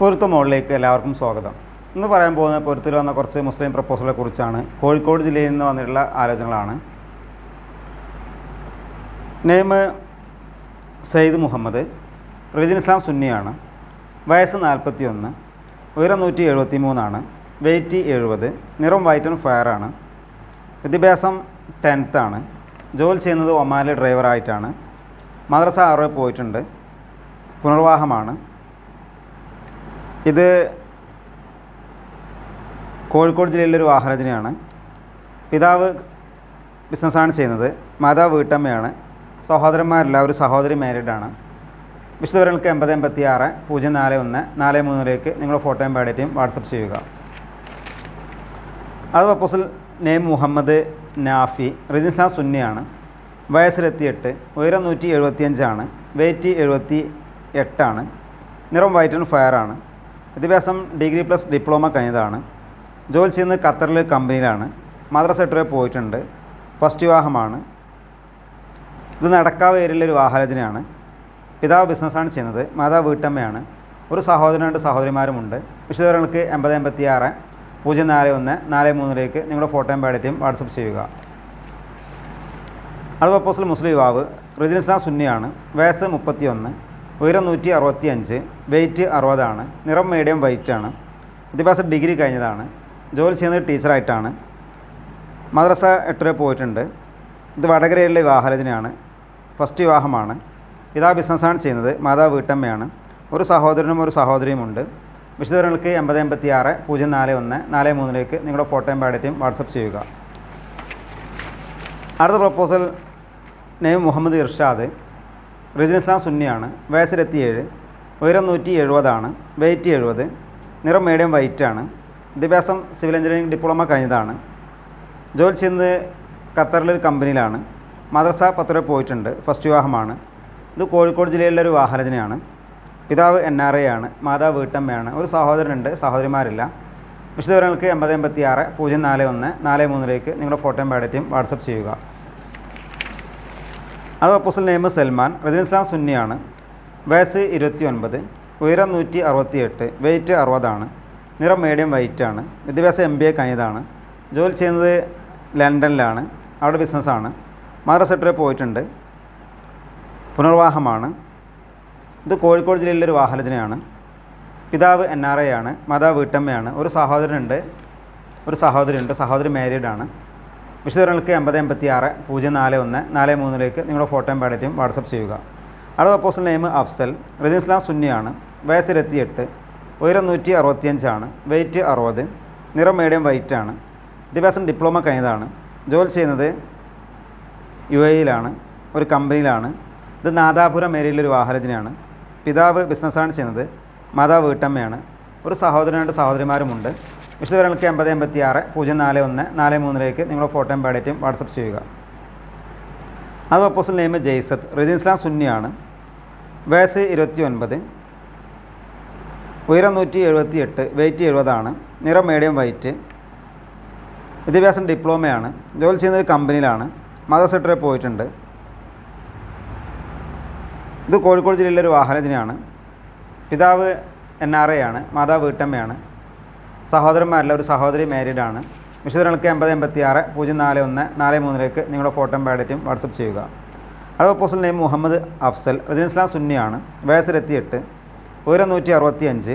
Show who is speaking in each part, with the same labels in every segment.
Speaker 1: പൊരുത്ത മുകളിലേക്ക് എല്ലാവർക്കും സ്വാഗതം. ഇന്ന് പറയാൻ പോകുന്ന പൊരുത്തിൽ വന്ന കുറച്ച് മുസ്ലിം പ്രപ്പോസലുകളെ കുറിച്ചാണ്. കോഴിക്കോട് ജില്ലയിൽ നിന്ന് വന്നിട്ടുള്ള ആലോചനകളാണ്. Name Sayyid Muhammad religion Islam സുന്നിയാണ് വയസ്സ് നാൽപ്പത്തി ഒന്ന് ഉയരം നൂറ്റി എഴുപത്തി മൂന്നാണ് വെയ്റ്റ് എഴുപത് നിറം വൈറ്റ് ആൻഡ് ഫയർ ആണ് വിദ്യാഭ്യാസം ടെൻത്താണ് ജോലി ചെയ്യുന്നത് ഒമാലി ഡ്രൈവറായിട്ടാണ് മദ്രസ ആറ് പോയിട്ടുണ്ട് പുനർവാഹമാണ് ഇത് കോഴിക്കോട് ജില്ലയിലെ ഒരു വാഹനരചനയാണ് പിതാവ് ബിസിനസ്സാണ് ചെയ്യുന്നത്. മാതാവ് വീട്ടമ്മയാണ്. സഹോദരന്മാരെല്ലാവരും സഹോദരി മാരീഡാണ്. വിശദവിവരങ്ങൾക്ക് എൺപത് എൺപത്തി ആറ് പൂജ്യം നാല് ഒന്ന് നാല് മൂന്നിലേക്ക് നിങ്ങളുടെ ഫോട്ടോയും ബയോഡേറ്റയും വാട്സപ്പ് ചെയ്യുക. അത് proposal name Muhammad Nafi religion Islam സുന്നിയാണ്. വയസ്സിലെത്തിയെട്ട് ഉയരം നൂറ്റി എഴുപത്തിയഞ്ചാണ് വെയ്റ്റ് എഴുപത്തി എട്ടാണ് നിറം വൈറ്റ് ആൻഡ് ഫയർ ആണ്. വിദ്യാഭ്യാസം ഡിഗ്രി പ്ലസ് ഡിപ്ലോമ കഴിഞ്ഞതാണ്. ജോലി ചെയ്യുന്നത് ഖത്തറിലെ കമ്പനിയിലാണ്. മദ്രസ എട്ടുവരെ പോയിട്ടുണ്ട്. ഫസ്റ്റ് വിവാഹമാണ്. ഇത് നടക്കാവ് ഏരിയയിലൊരു ഒരു വാഹനരചനയാണ് പിതാവ് ബിസിനസ്സാണ് ചെയ്യുന്നത്. മാതാവ് വീട്ടമ്മയാണ്. ഒരു സഹോദരൻ രണ്ട് സഹോദരിമാരുമുണ്ട്. വിശദവിവരങ്ങൾക്ക് എൺപത് എൺപത്തി ആറ് പൂജ്യം നാല് ഒന്ന് നാല് മൂന്നിലേക്ക് നിങ്ങളുടെ ഫോട്ടോയും ബയോഡേറ്റയും വാട്സപ്പ് ചെയ്യുക. അത് പ്രപ്പോസൽ മുസ്ലിം യുവാവ്. റിജിനിസ്ലാം സുന്നിയാണ്. വയസ്സ് മുപ്പത്തി ഒന്ന് ഉയരം നൂറ്റി അറുപത്തി അഞ്ച് വെയ്റ്റ് അറുപതാണ് നിറം മീഡിയം വൈറ്റ് ആണ് വിദ്യാഭ്യാസം ഡിഗ്രി കഴിഞ്ഞതാണ് ജോലി ചെയ്യുന്നത് ടീച്ചറായിട്ടാണ് മദ്രസ എട്ടര പോയിട്ടുണ്ട്. ഇത് വടകരയിലെ വിവാഹരചനയാണ് ഫസ്റ്റ് വിവാഹമാണ്. ഇതാ ബിസിനസ്സാണ് ചെയ്യുന്നത്. മാതാവ് വീട്ടമ്മയാണ്. ഒരു സഹോദരനും ഒരു സഹോദരിയുമുണ്ട് വിശദവിവരങ്ങൾക്ക് എൺപത് എൺപത്തി ആറ് പൂജ്യം നാല് ഒന്ന് നാല് മൂന്നിലേക്ക് നിങ്ങളുടെ ഫോട്ടോയും ബയോഡേറ്റയും വാട്സപ്പ് ചെയ്യുക. അടുത്ത proposal name Muhammad Irshad. Religion Islam സുന്നിയാണ് വയസ്സിലെത്തിയേഴ് ഉയരം നൂറ്റി എഴുപതാണ് വെയിറ്റ് എഴുപത് നിറം മീഡിയം വൈറ്റ് ആണ് വിദ്യാഭ്യാസം സിവിൽ എഞ്ചിനീയറിംഗ് ഡിപ്ലോമ കഴിഞ്ഞതാണ്. ജോലി ചെയ്യുന്നത് ഖത്തറിലൊരു കമ്പനിയിലാണ്. മദ്രസ പത്ത് പോയിട്ടുണ്ട് ഫസ്റ്റ് വിവാഹമാണ്. ഇത് കോഴിക്കോട് ജില്ലയിലെ ഒരു വാഹനരചനയാണ് പിതാവ് എൻ ആർ ഐ ആണ് മാതാവ് വീട്ടമ്മയാണ്. ഒരു സഹോദരനുണ്ട് സഹോദരിമാരില്ല. വിശദവിവരങ്ങൾക്ക് എൺപത് എൺപത്തി ആറ് പൂജ്യം നാല് ഒന്ന് നാല് മൂന്നിലേക്ക് നിങ്ങളുടെ ഫോട്ടോയും ബയോഡേറ്റയും വാട്സപ്പ് ചെയ്യുക. അത് proposal name Salman. Religion Islam സുന്നിയാണ്. വയസ്സ് ഇരുപത്തി ഒൻപത് ഉയരം നൂറ്റി അറുപത്തി എട്ട് വെയിറ്റ് അറുപതാണ് നിറം മീഡിയം വൈറ്റ് ആണ് വിദ്യാഭ്യാസം എം ബി എ കഴിഞ്ഞതാണ് ജോലി ചെയ്യുന്നത് ലണ്ടനിലാണ് അവിടെ ബിസിനസ്സാണ് മദ്രസ സെക്ടറിൽ പോയിട്ടുണ്ട്. പുനർവാഹമാണ് ഇത് കോഴിക്കോട് ജില്ലയിലെ ഒരു വാഹനജനയാണ് പിതാവ് എൻ ആർ ഐ ആണ് മാതാവ് വീട്ടമ്മയാണ്. ഒരു സഹോദരനുണ്ട് ഒരു സഹോദരിയുണ്ട്. സഹോദരി മാരീഡാണ് വിശദവിവരങ്ങൾക്ക് എൺപത് എൺപത്തി ആറ് പൂജ്യം നാല് ഒന്ന് നാല് മൂന്നിലേക്ക് നിങ്ങളുടെ ഫോട്ടോയും ബയോഡേറ്റയും വാട്സപ്പ് ചെയ്യുക. അടുത്ത proposal name Afsal religion Islam സുന്നിയാണ് വയസ്സിലെത്തിയെട്ട് ഉയരം നൂറ്റി അറുപത്തിയഞ്ചാണ് വെയിറ്റ് അറുപത് നിറം മീഡിയം വൈറ്റ് ആണ് വിദ്യാഭ്യാസം ഡിപ്ലോമ കഴിഞ്ഞതാണ് ജോലി ചെയ്യുന്നത് യു എയിലാണ് ഒരു കമ്പനിയിലാണ് ഇത് നാദാപുരം ഏരിയയിലൊരു ഒരു വാഹനരചനയാണ് പിതാവ് ബിസിനസ്സാണ് ചെയ്യുന്നത് മാതാവ് വീട്ടമ്മയാണ് ഒരു സഹോദരനായിട്ട് സഹോദരിമാരുമുണ്ട് വിശദവിവരങ്ങൾക്ക് എൺപത് എൺപത്തി ആറ് പൂജ്യം നാല് ഒന്ന് നാല് മൂന്നിലേക്ക് നിങ്ങളുടെ ഫോട്ടോയും ബയോഡേറ്റയും വാട്സപ്പ് ചെയ്യുക. അത് proposal name Jaisath religion Islam സുന്നിയാണ്. വയസ്സ് ഇരുപത്തി ഒൻപത് ഉയരം നൂറ്റി എഴുപത്തി എട്ട് വെയ്റ്റ് എഴുപതാണ് നിറം മീഡിയം വൈറ്റ് വിദ്യാഭ്യാസം ഡിപ്ലോമയാണ് ജോലി ചെയ്യുന്നൊരു കമ്പനിയിലാണ് മദർ സെക്ടറിൽ പോയിട്ടുണ്ട്. ഇത് കോഴിക്കോട് ജില്ലയിലെ ഒരു വാഹനരചനയാണ് പിതാവ് എൻ ആർ ഐ ആണ് മാതാവ് വീട്ടമ്മയാണ്. സഹോദരന്മാരല്ല ഒരു സഹോദരി മാരീഡാണ് വിശദങ്ങൾക്ക് എൺപത് എൺപത്തി ആറ് പൂജ്യം നാല് ഒന്ന് നാല് മൂന്നിലേക്ക് നിങ്ങളുടെ ഫോട്ടോ ബാഡറ്റും വാട്സപ്പ് ചെയ്യുക. അത് proposal name Muhammad Afsal religion Islam സുന്നിയാണ് വയസ്സിലെത്തിയെട്ട് ഉയരം നൂറ്റി അറുപത്തി അഞ്ച്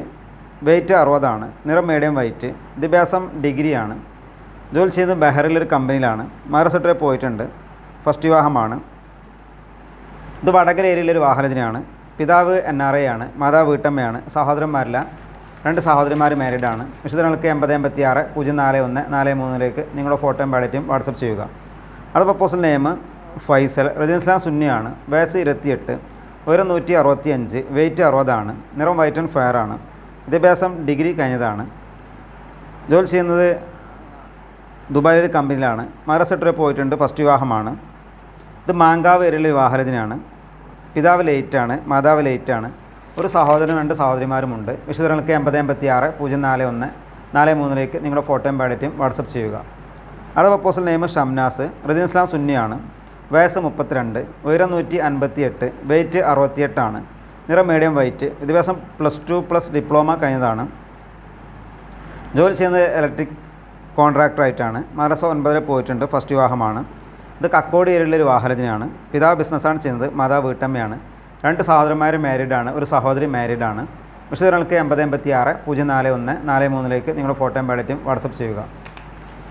Speaker 1: വെയിറ്റ് അറുപതാണ് നിറം മീഡിയം വൈറ്റ് വിദ്യാഭ്യാസം ഡിഗ്രിയാണ് ജോലി ചെയ്യുന്നത് ബഹ്റിലൊരു കമ്പനിയിലാണ് മഹാരാഷ്ട്രയിൽ പോയിട്ടുണ്ട്. ഫസ്റ്റ് വിവാഹമാണ്. ഇത് വടകര ഏരിയയിലൊരു ഒരു വാഹനരചനയാണ് പിതാവ് എൻ ആർ ഐ ആണ്. മാതാവ് വീട്ടമ്മയാണ്. സഹോദരന്മാരില്ല രണ്ട് സഹോദരിമാർ മാരീഡാണ് വിശദങ്ങൾക്ക് എൺപത് എൺപത്തി ആറ് പൂജ്യം നാല് ഒന്ന് നാല് മൂന്നിലേക്ക് നിങ്ങളുടെ ഫോട്ടോയും ബാലറ്റും വാട്സപ്പ് ചെയ്യുക. അത് proposal name Faisal. Religion Islam സുന്നിയാണ്. വയസ്സ് ഇരുപത്തിയെട്ട് ഉയരം നൂറ്റി അറുപത്തി അഞ്ച് വെയ്റ്റ് അറുപതാണ്. നിറം വൈറ്റ് ആൻഡ് ഫയർ ആണ്. വിദ്യാഭ്യാസം ഡിഗ്രി കഴിഞ്ഞതാണ്. ജോലി ചെയ്യുന്നത് ദുബായിലെ കമ്പനിയിലാണ് മഹാരാഷ്ട്രയിൽ പോയിട്ടുണ്ട്. ഫസ്റ്റ് വിവാഹമാണ്. ഇത് മാങ്കാവ് ഏരിയയിലെ വിവാഹരചനയാണ്. പിതാവ് ലേറ്റാണ് മാതാവ് ലേറ്റാണ് ഒരു സഹോദരനും രണ്ട് സഹോദരിമാരുമുണ്ട്. വിശദങ്ങൾക്ക് എൺപത് എൺപത്തി ആറ് പൂജ്യം നാല് ഒന്ന് നാല് മൂന്നിലേക്ക് നിങ്ങളുടെ ഫോട്ടോയും ബയോഡേറ്റയും വാട്സപ്പ് ചെയ്യുക. അടുത്ത proposal name Shamnas religion Islam സുന്നിയാണ്. വയസ്സ് മുപ്പത്തിരണ്ട് ഉയരം നൂറ്റി അൻപത്തി എട്ട് വെയ്റ്റ് അറുപത്തിയെട്ടാണ്. നിറം മീഡിയം വൈറ്റ്. വിദ്യാഭ്യാസം പ്ലസ് ടു പ്ലസ് ഡിപ്ലോമ കഴിഞ്ഞതാണ്. ജോലി ചെയ്യുന്നത് ഇലക്ട്രിക് കോൺട്രാക്ടറായിട്ടാണ് മദ്രസ ഒൻപതിൽ പോയിട്ടുണ്ട് ഫസ്റ്റ് വിവാഹമാണ്. ഇത് കക്കോടി ഏരിയയിലെ ഒരു വാഹനത്തിനാണ് പിതാവ് ബിസിനസ്സാണ് ചെയ്യുന്നത് മാതാവ് വീട്ടമ്മയാണ്. രണ്ട് സഹോദരന്മാർ ആണ് ഒരു സഹോദരി മാരീഡാണ് വിശദങ്ങൾക്ക് എൺപത് എൺപത്തി ആറ് പൂജ്യം നാല് ഒന്ന് നാല് മൂന്നിലേക്ക് നിങ്ങളുടെ ഫോട്ടോയും ബാലറ്റും വാട്സപ്പ് ചെയ്യുക.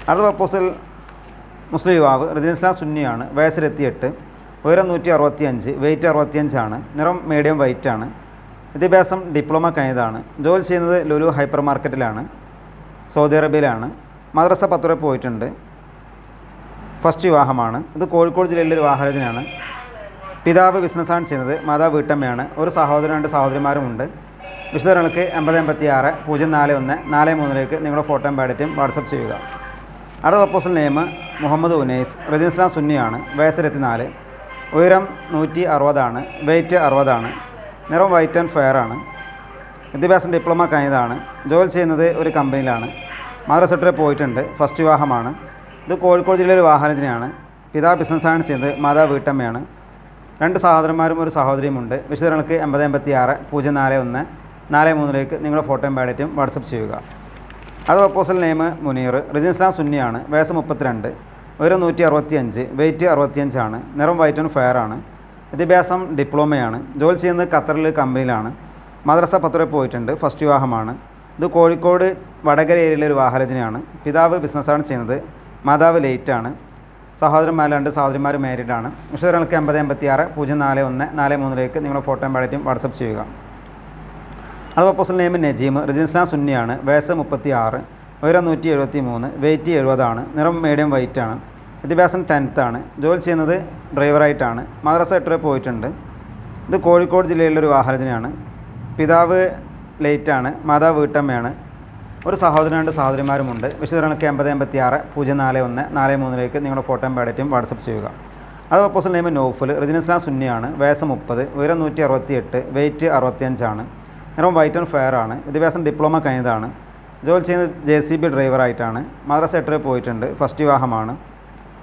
Speaker 1: അടുത്ത പ്രപ്പോസൽ മുസ്ലിം യുവാവ് റജീൻ സുന്നിയാണ് വയസ്സിലെത്തിയെട്ട് ഉയരം നൂറ്റി അറുപത്തി അഞ്ച് വെയിറ്റ് അറുപത്തിയഞ്ചാണ് നിറം മീഡിയം വൈറ്റ് ആണ് വിദ്യാഭ്യാസം ഡിപ്ലോമ കഴിഞ്ഞതാണ് ജോലി ചെയ്യുന്നത് ലുലു ഹൈപ്പർ മാർക്കറ്റിലാണ് സൗദി അറേബ്യയിലാണ് മദ്രസ പത്ത് വരെ പോയിട്ടുണ്ട് ഫസ്റ്റ് വിവാഹമാണ് ഇത് കോഴിക്കോട് ജില്ലയിലെ ഒരു വാഹനത്തിനാണ്. പിതാവ് ബിസിനസ്സാണ് ചെയ്യുന്നത് മാതാവ് വീട്ടമ്മയാണ്. ഒരു സഹോദരൻ രണ്ട് സഹോദരിമാരുമുണ്ട്. വിശദങ്ങൾക്ക് എൺപത് എൺപത്തി ആറ് പൂജ്യം നാല് ഒന്ന് നാല് മൂന്നിലേക്ക് നിങ്ങളുടെ ഫോട്ടോയും ബാഡറ്റും വാട്സപ്പ് ചെയ്യുക. അടുത്ത proposal name Muhammad Unais religion Islam സുന്നിയാണ് വയസ്സ് നാല് ഉയരം നൂറ്റി അറുപതാണ് വെയ്റ്റ് അറുപതാണ് നിറം വൈറ്റ് ആൻഡ് ഫെയർ ആണ്. വിദ്യാഭ്യാസം ഡിപ്ലോമ കഴിഞ്ഞതാണ്. ജോലി ചെയ്യുന്നത് ഒരു കമ്പനിയിലാണ്. മദ്രസട്ടിൽ പോയിട്ടുണ്ട്. ഫസ്റ്റ് വിവാഹമാണ്. ഇത് കോഴിക്കോട് ജില്ലയിലെ ഒരു വാഹനത്തിനാണ് പിതാവ് ബിസിനസ്സാണ് ചെയ്യുന്നത് മാതാവ് വീട്ടമ്മയാണ്. രണ്ട് സഹോദരന്മാരും ഒരു സഹോദരിയുമുണ്ട് വിശദങ്ങൾക്ക് എൺപത് എൺപത്തി ആറ് പൂജ്യം നാല് ഒന്ന് നാല് മൂന്നിലേക്ക് നിങ്ങളുടെ ഫോട്ടോയും ബാഡറ്റും വാട്സപ്പ് ചെയ്യുക. അത് proposal name Muneer religion Islam സുന്നിയാണ് വയസ്സ് മുപ്പത്തിരണ്ട് ഉയരം നൂറ്റി അറുപത്തി അഞ്ച് വെയിറ്റ് അറുപത്തിയഞ്ചാണ് നിറം വൈറ്റ് ആൻഡ് ഫെയർ ആണ് വിദ്യാഭ്യാസം ഡിപ്ലോമയാണ് ജോലി ചെയ്യുന്നത് ഖത്തറിൽ കമ്പനിയിലാണ് മദ്രസ പത്ത് വരെ പോയിട്ടുണ്ട് ഫസ്റ്റ് വിവാഹമാണ് ഇത് കോഴിക്കോട് വടകര ഏരിയയിലെ ഒരു വാഹരചനയാണ് പിതാവ് ബിസിനസ്സാണ് ചെയ്യുന്നത് മാതാവ് ലേറ്റാണ് സഹോദരന്മാർ രണ്ട് സഹോദരിമാർ മാരീഡാണ്. വിശദങ്ങൾക്ക് എൺപത് എൺപത്തി ആറ് പൂജ്യം നാല് ഒന്ന് നാല് മൂന്നിലേക്ക് നിങ്ങളുടെ ഫോട്ടോയും ബാലറ്റും വാട്സപ്പ് ചെയ്യുക. അത് proposal name Najeem religion Islam സുന്നിയാണ് വയസ്സ് മുപ്പത്തി ആറ് ഉയരം നൂറ്റി എഴുപത്തി മൂന്ന് വെയിറ്റ് എഴുപതാണ് നിറം മീഡിയം വൈറ്റ് ആണ് വിദ്യാഭ്യാസം ടെൻത്താണ് ജോലി ചെയ്യുന്നത് ഡ്രൈവറായിട്ടാണ് മദ്രസ എട്ട് പോയിട്ടുണ്ട്. ഇത് കോഴിക്കോട് ജില്ലയിലുള്ളൊരു വാഹനത്തിനാണ് പിതാവ് ലേറ്റാണ് മാതാവ് വീട്ടമ്മയാണ് ഒരു സഹോദരൻ രണ്ട് സഹോദരിമാരുമുണ്ട്. വിശദങ്ങൾക്ക് എൺപത് എൺപത്തി ആറ് പൂജ്യം നാല് ഒന്ന് നാല് മൂന്നിലേക്ക് നിങ്ങളുടെ ഫോട്ടോയും ബാഡറ്റും വാട്സപ്പ് ചെയ്യുക. അത് proposal name Noufal religion Islam സുന്നിയാണ് വയസ്സ് മുപ്പത് ഉയരം നൂറ്റി അറുപത്തി എട്ട് വെയിറ്റ് അറുപത്തിയഞ്ചാണ്. നിറം വൈറ്റ് ആൻഡ് ഫെയർ ആണ്. വിദ്യാഭ്യാസം ഡിപ്ലോമ കഴിഞ്ഞതാണ്. ജോലി ചെയ്യുന്നത് ജെ സി ബി ഡ്രൈവറായിട്ടാണ് മദ്രസ എട്ടറിൽ പോയിട്ടുണ്ട്. ഫസ്റ്റ് വിവാഹമാണ്.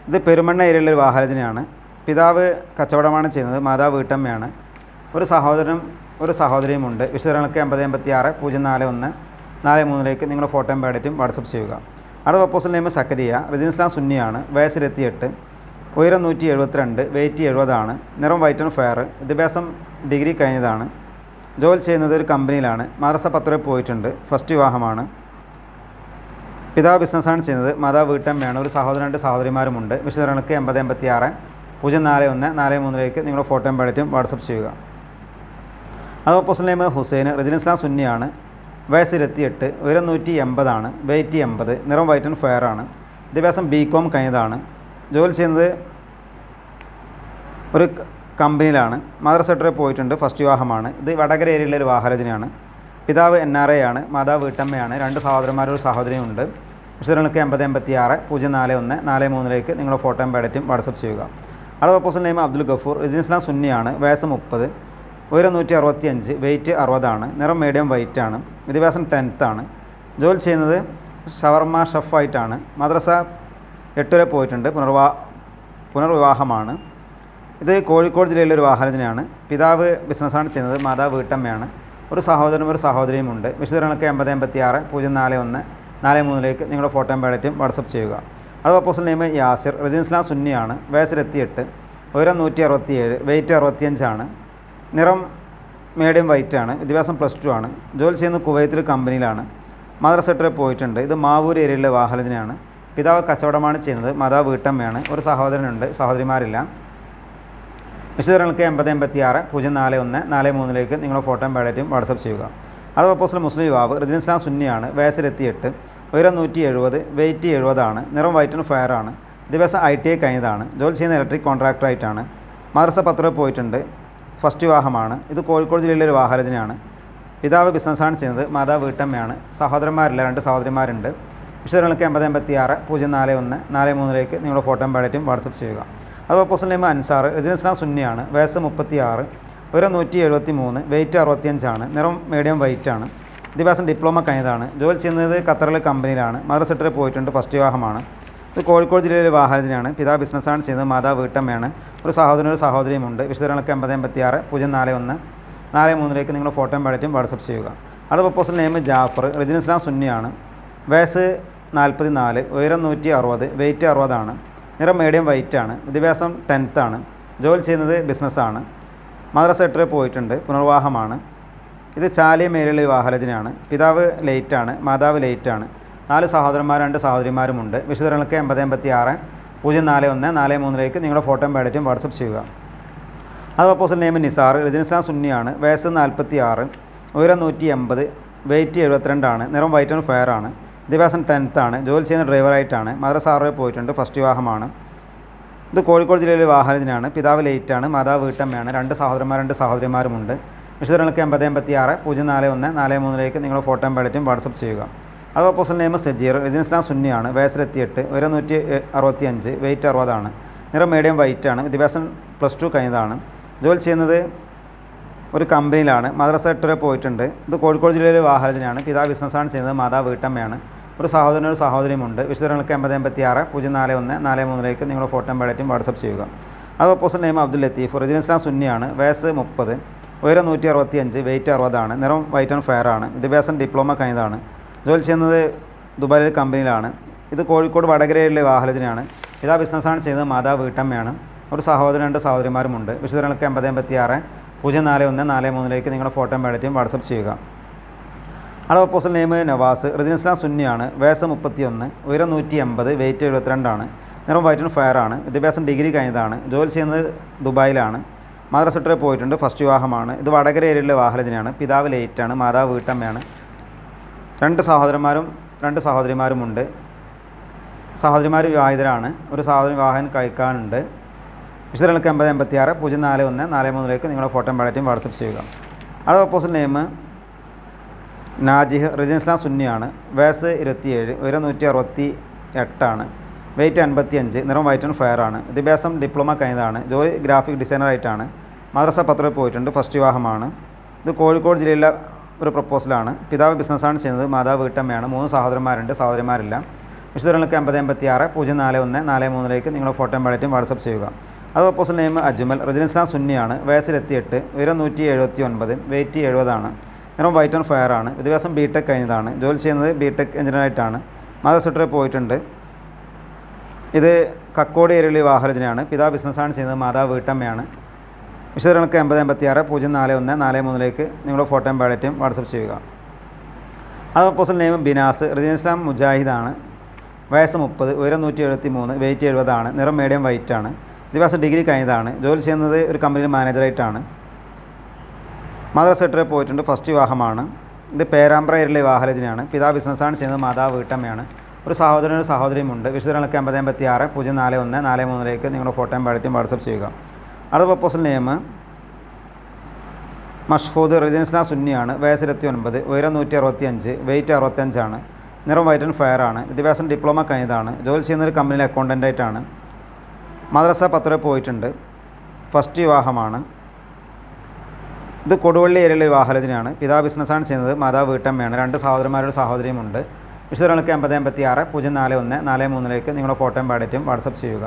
Speaker 1: ഇത് പെരുമണ്ണ ഏരിയയിലെ ഒരു വാഹനജനയാണ് പിതാവ് കച്ചവടമാണ് ചെയ്യുന്നത് മാതാവ് വീട്ടമ്മയാണ്. ഒരു സഹോദരനും ഒരു സഹോദരിയുമുണ്ട് വിശദങ്ങൾക്ക് എൺപത് എൺപത്തി ആറ് പൂജ്യം നാല് ഒന്ന് നാല് മൂന്നിലേക്ക് നിങ്ങളുടെ ഫോട്ടോയും ബാഡറ്റും വാട്സപ്പ് ചെയ്യുക. അടുത്ത proposal name Zakariya religion Islam സുന്നിയാണ് വയസ്സിലെത്തിയെട്ട് ഉയരം നൂറ്റി എഴുപത്തിരണ്ട് വെയിറ്റ് എഴുപതാണ് നിറം വൈറ്റ് ആൻഡ് ഫെയർ വിദ്യാഭ്യാസം ഡിഗ്രി കഴിഞ്ഞതാണ് ജോലി ചെയ്യുന്നത് ഒരു കമ്പനിയിലാണ് മദ്രസ പത്ത് പോയിട്ടുണ്ട് ഫസ്റ്റ് വിവാഹമാണ്. പിതാവ് ബിസിനസ്സാണ് ചെയ്യുന്നത് മാതാവ് വീട്ടമ്മയാണ് ഒരു സഹോദരൻ രണ്ട് സഹോദരിമാരുമുണ്ട് വിശദങ്ങൾക്ക് എൺപത് എൺപത്തി ആറ് പൂജ്യം നാല് ഒന്ന് നാല് മൂന്നിലേക്ക് നിങ്ങളുടെ ഫോട്ടോയും ബാലറ്റും വാട്സപ്പ് ചെയ്യുക. അത് ഓപ്പോസിറ്റ് നെയിം ഹുസൈൻ റജിൻ ഇസ്ലാം സുന്നിയാണ് വയസ്സ് ഇരുപത്തിയെട്ട് ഉയരം നൂറ്റി എൺപതാണ് വെയിറ്റ് എൺപത് നിറം വൈറ്റ് ആൻഡ് ഫെയർ ആണ്. വിദ്യാഭ്യാസം ബി കോം കഴിഞ്ഞതാണ്. ജോലി ചെയ്യുന്നത് ഒരു കമ്പനിയിലാണ്. മദർ സെക്രട്ടറി പോയിട്ടുണ്ട് ഫസ്റ്റ് വിവാഹമാണ്. ഇത് വടകര ഏരിയയിലെ ഒരു വാഹരചനയാണ്. പിതാവ് എൻ ആർ എ ആണ് മാതാവ് വീട്ടമ്മയാണ്. രണ്ട് സഹോദരന്മാരും ഒരു സഹോദരിയുമുണ്ട് വിശദങ്ങൾക്ക് എൺപത് എൺപത്തി ആറ് പൂജ്യം നാല് ഒന്ന് നാല് മൂന്നിലേക്ക് നിങ്ങളുടെ ഫോട്ടോയും ബാഡറ്റും വാട്സപ്പ് ചെയ്യുക. അത് opposite name Abdul Gafoor residence സുന്നിയാണ് വയസ്സ് മുപ്പത്. ഉയരം നൂറ്റി അറുപത്തി അഞ്ച് വെയിറ്റ് അറുപതാണ് നിറം മീഡിയം വൈറ്റ് ആണ് വിദ്യാഭ്യാസം ടെൻത്ത് ആണ്. ജോലി ചെയ്യുന്നത് ഷവർമ ഷെഫായിട്ടാണ് മദ്രസ എട്ട് വരെ പോയിട്ടുണ്ട്. പുനർവാ പുനർവിവാഹമാണ്. ഇത് കോഴിക്കോട് ജില്ലയിലെ ഒരു വാഹനജനയാണ് പിതാവ് ബിസിനസ്സാണ് ചെയ്യുന്നത് മാതാവ് വീട്ടമ്മയാണ്. ഒരു സഹോദരനും ഒരു സഹോദരിയും ഉണ്ട്. വിശദീകരണമൊക്കെ എൺപത് എൺപത്തി ആറ് പൂജ്യം നാല് ഒന്ന് നാല് മൂന്നിലേക്ക് നിങ്ങളുടെ ഫോട്ടോയും ബാലറ്റും വാട്സപ്പ് ചെയ്യുക. അത് ഓപ്പോസിറ്റ് നെയിം യാസിർ റജിൻ സുന്നിയാണ് വയസ്സിലെത്തിയെട്ട് ഉയരം നൂറ്റി അറുപത്തി ഏഴ് വെയിറ്റ് അറുപത്തിയഞ്ചാണ്. നിറം മീഡിയം വൈറ്റ് ആണ്. വിദ്യാഭ്യാസം പ്ലസ് ടു ആണ്. ജോലി ചെയ്യുന്ന കുവൈത്തിൽ കമ്പനിയിലാണ്. മദർ സെക്ടറിൽ പോയിട്ടുണ്ട്. ഇത് മാവൂർ ഏരിയയിലെ വാഹനത്തിനാണ് പിതാവ് കച്ചവടമാണ് ചെയ്യുന്നത്. മാതാവ് വീട്ടമ്മയാണ്. ഒരു സഹോദരനുണ്ട്. സഹോദരിമാരില്ല. വിശദങ്ങൾക്ക് എൺപത് എൺപത്തി ആറ് പൂജ്യം നാല് ഒന്ന് നാല് മൂന്നിലേക്ക് നിങ്ങളുടെ ഫോട്ടോയും ബാലറ്റും വാട്സപ്പ് ചെയ്യുക. അത് പ്രപ്പോസൽ മുസ്ലിം യുവാവ് റജിൻ ഇസ്ലാം സുന്നിയാണ് വയസ്സിലെത്തിയെട്ട്. ഉയരം നൂറ്റി എഴുപത് വെയിറ്റ് എഴുപതാണ്. നിറം വൈറ്റ് ആൻഡ് ഫയർ ആണ്. ദിവസം ഐ ടി ഐ കഴിഞ്ഞതാണ്. ജോലി ചെയ്യുന്ന ഇലക്ട്രിക് കോൺട്രാക്ടറായിട്ടാണ് മദ്രസ പത്രം പോയിട്ടുണ്ട്. ഫസ്റ്റ് വിവാഹമാണ്. ഇത് കോഴിക്കോട് ജില്ലയിലെ ഒരു വാഹരചനയാണ് പിതാവ് ബിസിനസ്സാണ് ചെയ്യുന്നത് മാതാവ് വീട്ടമ്മയാണ്. സഹോദരന്മാരില്ല രണ്ട് സഹോദരിമാരുണ്ട്. വിശദങ്ങൾക്ക് എൺപത് എൺപത്തി ആറ് പൂജ്യം നാല് ഒന്ന് നാല് മൂന്നിലേക്ക് നിങ്ങളുടെ ഫോട്ടോ ബാലറ്റും വാട്സപ്പ് ചെയ്യുക. അതുപോലെ പോസ്റ്റൽ നെയിം അൻസാർ രജനി ഇസ്ലാം സുന്നിയാണ് വയസ്സ് മുപ്പത്തി ആറ് ഒരു നൂറ്റി എഴുപത്തി മൂന്ന് വെയിറ്റ് അറുപത്തിയഞ്ചാണ് നിറം മീഡിയം വൈറ്റ് ആണ് വിദ്യാഭ്യാസം ഡിപ്ലോമ കഴിഞ്ഞതാണ് ജോലി ചെയ്യുന്നത് ഖത്തറിലെ കമ്പനിയിലാണ് മദർ സെക്ടറിൽ പോയിട്ടുണ്ട് ഫസ്റ്റ് വിവാഹമാണ്. ഇത് കോഴിക്കോട് ജില്ലയിലെ വാഹനത്തിനാണ് പിതാവ് ബിസിനസ്സാണ് ചെയ്യുന്നത്. മാതാവ് വീട്ടമ്മയാണ്. ഒരു സഹോദരനും ഒരു സഹോദരിയുമുണ്ട്. വിശദങ്ങൾക്ക് എൺപത് എൺപത്തി ആറ് പൂജ്യം നാല് ഒന്ന് നാല് മൂന്നിലേക്ക് നിങ്ങൾ ഫോട്ടോയും ബയോഡേറ്റയും വാട്സപ്പ് ചെയ്യുക. അത് proposal name Jafar. Religion Islam സുന്നിയാണ്. വയസ്സ് നാൽപ്പത്തി നാല് ഉയരം നൂറ്റി അറുപത് വെയിറ്റ് അറുപതാണ്. നിറം മീഡിയം വൈറ്റ് ആണ്. വിദ്യാഭ്യാസം ടെൻത്താണ് ജോലി ചെയ്യുന്നത് ബിസിനസ്സാണ് മദ്രസ എട്ടര പോയിട്ടുണ്ട്. പുനർവാഹമാണ് ഇത് ചാലിയ മേലുള്ള വാഹലജിനാണ് പിതാവ് ലേറ്റാണ് മാതാവ് ലേറ്റാണ് നാല് സഹോദരന്മാർ രണ്ട് സഹോദരിമാരുമുണ്ട് വിശദങ്ങൾക്ക് എൺപത് എൺപത്തി ആറ് പൂജ്യം നാല് ഒന്ന് നാല് മൂന്നിലേക്ക് നിങ്ങളുടെ ഫോട്ടോയും ബാഡറ്റും വാട്സപ്പ് ചെയ്യുക. അത് proposal name Nisar religion Islam സുന്നിയാണ് വയസ്സ് നാൽപ്പത്തി ആറ് ഉയരം നൂറ്റി എൺപത് വെയിറ്റ് എഴുപത്തിരണ്ടാണ് നിറം വൈറ്റ് ആൻഡ് ഫെയർ ആണ്. വിദ്യാഭ്യാസം ടെൻത്ത് ആണ് ജോലി ചെയ്യുന്ന ഡ്രൈവറായിട്ടാണ് മദ്രസ ആറുവരെ പോയിട്ടുണ്ട് ഫസ്റ്റ് വിവാഹമാണ്. ഇത് കോഴിക്കോട് ജില്ലയിലെ വാഹനത്തിനാണ് പിതാവ് ലേറ്റാണ് മാതാവ് വീട്ടമ്മയാണ് രണ്ട് സഹോദരന്മാർ രണ്ട് സഹോദരിമാരുമുണ്ട് വിശദങ്ങൾക്ക് എൺപത് എൺപത്തി ആറ് പൂജ്യം നാല് ഒന്ന് നാല് മൂന്നിലേക്ക് നിങ്ങളുടെ ഫോട്ടോയും ബാഡറ്റും വാട്സപ്പ് ചെയ്യുക. അത് proposal name Sajeer religion Islam സുന്നിയാണ് വയസ്സിലെത്തിയെട്ട് ഉയരം നൂറ്റി അറുപത്തി അഞ്ച് വെയിറ്റ് അറുപതാണ് നിറം മീഡിയം വൈറ്റ് ആണ്. വിദ്യാഭ്യാസം പ്ലസ് ടു കഴിഞ്ഞതാണ്. ജോലി ചെയ്യുന്നത് ഒരു കമ്പനിയിലാണ് മദ്രസ എട്ട് വരെ പോയിട്ടുണ്ട്. ഇത് കോഴിക്കോട് ജില്ലയിലെ വാഹനത്തിനാണ് പിതാവ് ബിസിനസ്സാണ് ചെയ്യുന്നത്. മാതാവ് വീട്ടമ്മയാണ്. ഒരു സഹോദരനും ഒരു സഹോദരിയുമുണ്ട് വിശദങ്ങൾക്ക് എൺപത് എൺപത്തി ആറ് പൂജ്യം നാല് ഒന്ന് നാല് മൂന്നിലേക്ക് നിങ്ങളുടെ ഫോട്ടോ ബയോഡേറ്റും വാട്സപ്പ് ചെയ്യുക. അത് proposal name Abdul Latheef. Religion Islam സുന്നിയാണ് വയസ്സ് മുപ്പത്. ഉയരം നൂറ്റി അറുപത്തി അഞ്ച് വെയിറ്റ് അറുപതാണ്. നിറം വൈറ്റ് ആൻഡ് ഫെയർ ആണ്. വിദ്യാഭ്യാസം ഡിപ്ലോമ കഴിഞ്ഞതാണ്. ജോലി ചെയ്യുന്നത് ദുബായിലെ കമ്പനിയിലാണ്. ഇത് കോഴിക്കോട് വടകരയിലെ വാഹനത്തിനാണ് ഇതാ ബിസിനസ്സാണ് ചെയ്യുന്നത്. മാതാവ് വീട്ടമ്മയാണ്. ഒരു സഹോദരൻ രണ്ട് സഹോദരിമാരുമുണ്ട്. വിശദങ്ങൾക്ക് എൺപത് എൺപത്തി ആറ് പൂജ്യം നാല് ഒന്ന് നാല് മൂന്നിലേക്ക് നിങ്ങളുടെ ഫോട്ടോ ബയോഡേറ്റയും വാട്സപ്പ് ചെയ്യുക. ആളെ proposal name Navas religion Islam സുന്നിയാണ് വയസ്സ് മുപ്പത്തി ഒന്ന് ഉയരം നൂറ്റി എൺപത് വെയിറ്റ് എഴുപത്തിരണ്ടാണ്. നിറം വൈറ്റ് ഫയറാണ്. വിദ്യാഭ്യാസം ഡിഗ്രി കഴിഞ്ഞതാണ്. ജോലി ചെയ്യുന്നത് ദുബായിലാണ്. മദ്രസ പോയിട്ടുണ്ട്. ഫസ്റ്റ് വിവാഹമാണ്. ഇത് വടകര ഏരിയയിലെ വാഹനത്തിനാണ് പിതാവ് ലേറ്റാണ്. മാതാവ് വീട്ടമ്മയാണ്. രണ്ട് സഹോദരന്മാരും രണ്ട് സഹോദരിമാരുമുണ്ട്. സഹോദരിമാർ വിവാഹിതരാണ്. ഒരു സഹോദരൻ വിവാഹം കഴിക്കാനുണ്ട്. വിശദങ്ങൾക്ക് എൺപത് എൺപത്തി ആറ് പൂജ്യം നാല് ഒന്ന് നാല് മൂന്നിലേക്ക് നിങ്ങളുടെ ഫോട്ടോ ബാലറ്റും വാട്സപ്പ് ചെയ്യുക. അത് ഓപ്പോസിറ്റ് നെയിം നാജിഹ് റിജിൻ സുന്നിയാണ്. വയസ്സ് ഇരുപത്തിയേഴ് ഉയരം നൂറ്റി അറുപത്തി എട്ടാണ് വെയിറ്റ് അൻപത്തി അഞ്ച് നിറം വൈറ്റ് ആൻഡ് ഫയർ ആണ്. വിദ്യാഭ്യാസം ഡിപ്ലോമ കഴിഞ്ഞതാണ്. ജോലി ഗ്രാഫിക് ഡിസൈനറായിട്ടാണ്. മദ്രസ പത്രത്തിൽ പോയിട്ടുണ്ട് ഫസ്റ്റ് വിവാഹമാണ്. ഇത് കോഴിക്കോട് ജില്ലയിലെ ഒരു പ്രപ്പോസലാണ്. പിതാവ് ബിസിനസ്സാണ് ചെയ്യുന്നത്. മാതാവ് വീട്ടമ്മയാണ്. മൂന്ന് സഹോദരന്മാരുണ്ട്. സഹോദരിമാരില്ല. വിശദങ്ങൾക്ക് എൺപത് എൺപത്തി ആറ് പൂജ്യം നാല് ഒന്ന് നാല് മൂന്നിലേക്ക് നിങ്ങളുടെ ഫോട്ടോയും ബയോഡേറ്റയും വാട്സപ്പ് ചെയ്യുക. അത് പ്രപ്പോസൽ നെയിം അജ്മൽ റിജിൻ സുന്നിയാണ്. വയസ്സിലെത്തിയെട്ട് ഉയരം നൂറ്റി എഴുപത്തി ഒൻപത് വെയിറ്റ് എഴുപതാണ്. നിറം വൈറ്റ് ആൻഡ് ഫയർ ആണ്. വിദ്യാഭ്യാസം ബി ടെക് കഴിഞ്ഞതാണ്. ജോലി ചെയ്യുന്നത് ബി ടെക് എഞ്ചിനീയറായിട്ടാണ് മാതാ മദർ പോയിട്ടുണ്ട്. ഇത് കക്കോടി ഏരിയയിലെ വാഹരചനയാണ്. പിതാവ് ബിസിനസ്സാണ് ചെയ്യുന്നത്. മാതാവ് വീട്ടമ്മയാണ്. വിശദങ്ങൾക്ക് എൺപത് എൺപത്തി ആറ് പൂജ്യം നാല് ഒന്ന് നാല് മൂന്നിലേക്ക് നിങ്ങളുടെ ഫോട്ടോയും ബയോഡേറ്റയും വാട്സപ്പ് ചെയ്യുക. അത് അപ്പോസൽ നെയ്മ് ബിനാസ് റിജിൻ ഇസ്ലാം മുജാഹിദാണ്. വയസ്സ് മുപ്പത് ഉയരം നൂറ്റി എഴുപത്തി മൂന്ന് വെയിറ്റ് എഴുപതാണ് നിറം മീഡിയം വൈറ്റ് ആണ് ദിവസം ഡിഗ്രി കഴിഞ്ഞതാണ് ജോലി ചെയ്യുന്നത് ഒരു കമ്പനിയിൽ മാനേജറായിട്ടാണ്. മദർ സെക്രട്ടറി പോയിട്ടുണ്ട് ഫസ്റ്റ് വിവാഹമാണ്. ഇത് പേരാമ്പ്രയിലെ വിവാഹ വിവാഹരചനയാണ് പിതാവ് ബിസിനസ്സാണ് ചെയ്യുന്നത് മാതാവ് വീട്ടമ്മയാണ്. ഒരു സഹോദരനും സഹോദരിയുമുണ്ട് വിശദങ്ങൾക്ക് എൺപത് എൺപത്തി ആറ് പൂജ്യം നാല് ഒന്ന് നാല് മൂന്നിലേക്ക് നിങ്ങളുടെ ഫോട്ടോയും ബയോഡേറ്റയും വാട്സപ്പ് ചെയ്യുക. അടുത്ത പ്രപ്പോസൽ നെയിം മഷ്ഫൂദ് റിജിൻ ഇസ്ലാം സുന്നിയാണ്. വയസ്സ് ഇരുപത്തി ഒൻപത് ഉയരം നൂറ്റി അറുപത്തി അഞ്ച് വെയിറ്റ് അറുപത്തഞ്ചാണ് നിറം വൈറ്റ് ആൻഡ് ഫയർ ആണ്. വിദ്യാഭ്യാസം ഡിപ്ലോമ കഴിഞ്ഞതാണ്. ജോലി ചെയ്യുന്ന ഒരു കമ്പനിയിൽ അക്കൗണ്ടന്റായിട്ടാണ് മദ്രസ പത്ര പോയിട്ടുണ്ട്. ഫസ്റ്റ് വിവാഹമാണ്. ഇത് കൊടുവള്ളി ഏരിയയിലെ വിവാഹരചനയാണ് പിതാവ് ബിസിനസ്സാണ് ചെയ്യുന്നത്. മാതാവ് വീട്ടമ്മയാണ്. രണ്ട് സഹോദരന്മാരുടെ സഹോദരിയുമുണ്ട്. വിശദങ്ങൾക്ക് എൺപത് എൺപത്തി ആറ് പൂജ്യം നാല് ഒന്ന് നാല് മൂന്നിലേക്ക് നിങ്ങളുടെ ഫോട്ടോയും ബയോഡേറ്റയും വാട്സപ്പ് ചെയ്യുക.